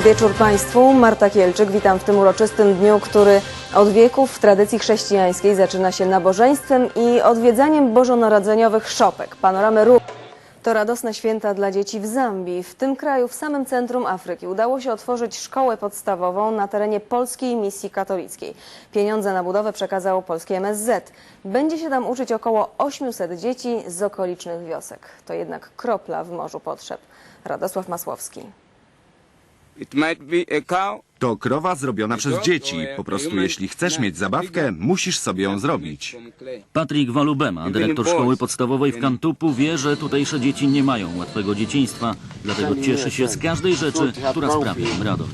wieczór Państwu. Marta Kielczyk, witam w tym uroczystym dniu, który od wieków w tradycji chrześcijańskiej zaczyna się nabożeństwem i odwiedzaniem bożonarodzeniowych szopek. Panoramy Rób. To radosne święta dla dzieci w Zambii. W tym kraju, w samym centrum Afryki, udało się otworzyć szkołę podstawową na terenie polskiej misji katolickiej. Pieniądze na budowę przekazał polski MSZ. Będzie się tam uczyć około 800 dzieci z okolicznych wiosek. To jednak kropla w morzu potrzeb. Radosław Masłowski. It might be a cow. To krowa zrobiona przez dzieci. Po prostu jeśli chcesz mieć zabawkę, musisz sobie ją zrobić. Patrick Walubema, dyrektor szkoły podstawowej w Kantupu, wie, że tutejsze dzieci nie mają łatwego dzieciństwa, dlatego cieszy się z każdej rzeczy, która sprawia im radość.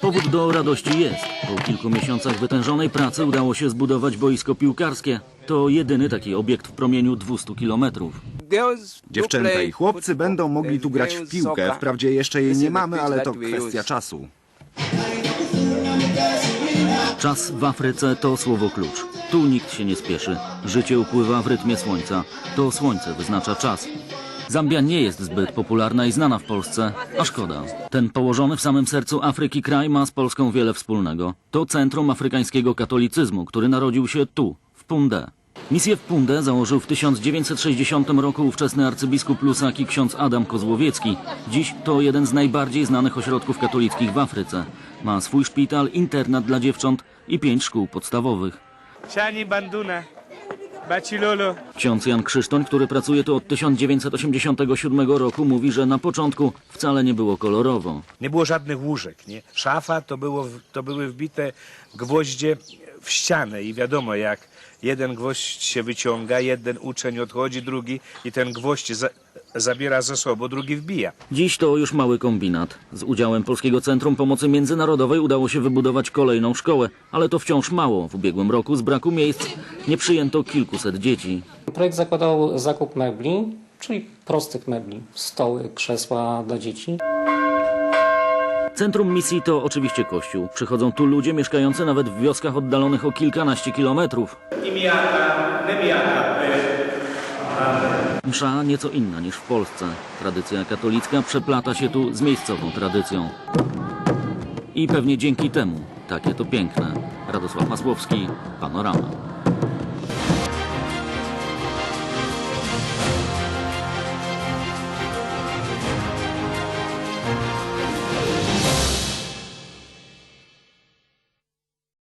Powód do radości jest. Po kilku miesiącach wytężonej pracy udało się zbudować boisko piłkarskie. To jedyny taki obiekt w promieniu 200 kilometrów. Dziewczęta i chłopcy będą mogli tu grać w piłkę. Wprawdzie jeszcze jej nie mamy, ale to kwestia czasu. Czas w Afryce to słowo klucz. Tu nikt się nie spieszy. Życie upływa w rytmie słońca. To słońce wyznacza czas. Zambia nie jest zbyt popularna i znana w Polsce, a szkoda. Ten położony w samym sercu Afryki kraj ma z Polską wiele wspólnego. To centrum afrykańskiego katolicyzmu, który narodził się tu, w Punde. Misję w Punde założył w 1960 roku ówczesny arcybiskup Lusaki ksiądz Adam Kozłowiecki. Dziś to jeden z najbardziej znanych ośrodków katolickich w Afryce. Ma swój szpital, internat dla dziewcząt i pięć szkół podstawowych. Shani Banduna, Bachilolo. Ksiądz Jan Krzysztoń, który pracuje tu od 1987 roku, mówi, że na początku wcale nie było kolorowo. Nie było żadnych łóżek, nie? Szafa to, było, to były wbite gwoździe w ścianę i wiadomo jak jeden gwoźdź się wyciąga, jeden uczeń odchodzi, drugi i ten gwoźdź za, zabiera ze sobą, drugi wbija. Dziś to już mały kombinat. Z udziałem Polskiego Centrum Pomocy Międzynarodowej udało się wybudować kolejną szkołę, ale to wciąż mało. W ubiegłym roku z braku miejsc nie przyjęto kilkuset dzieci. Projekt zakładał zakup mebli, czyli prostych mebli, stoły, krzesła dla dzieci. Centrum misji to oczywiście kościół. Przychodzą tu ludzie mieszkający nawet w wioskach oddalonych o kilkanaście kilometrów. Msza nieco inna niż w Polsce. Tradycja katolicka przeplata się tu z miejscową tradycją. I pewnie dzięki temu takie to piękne. Radosław Masłowski, Panorama.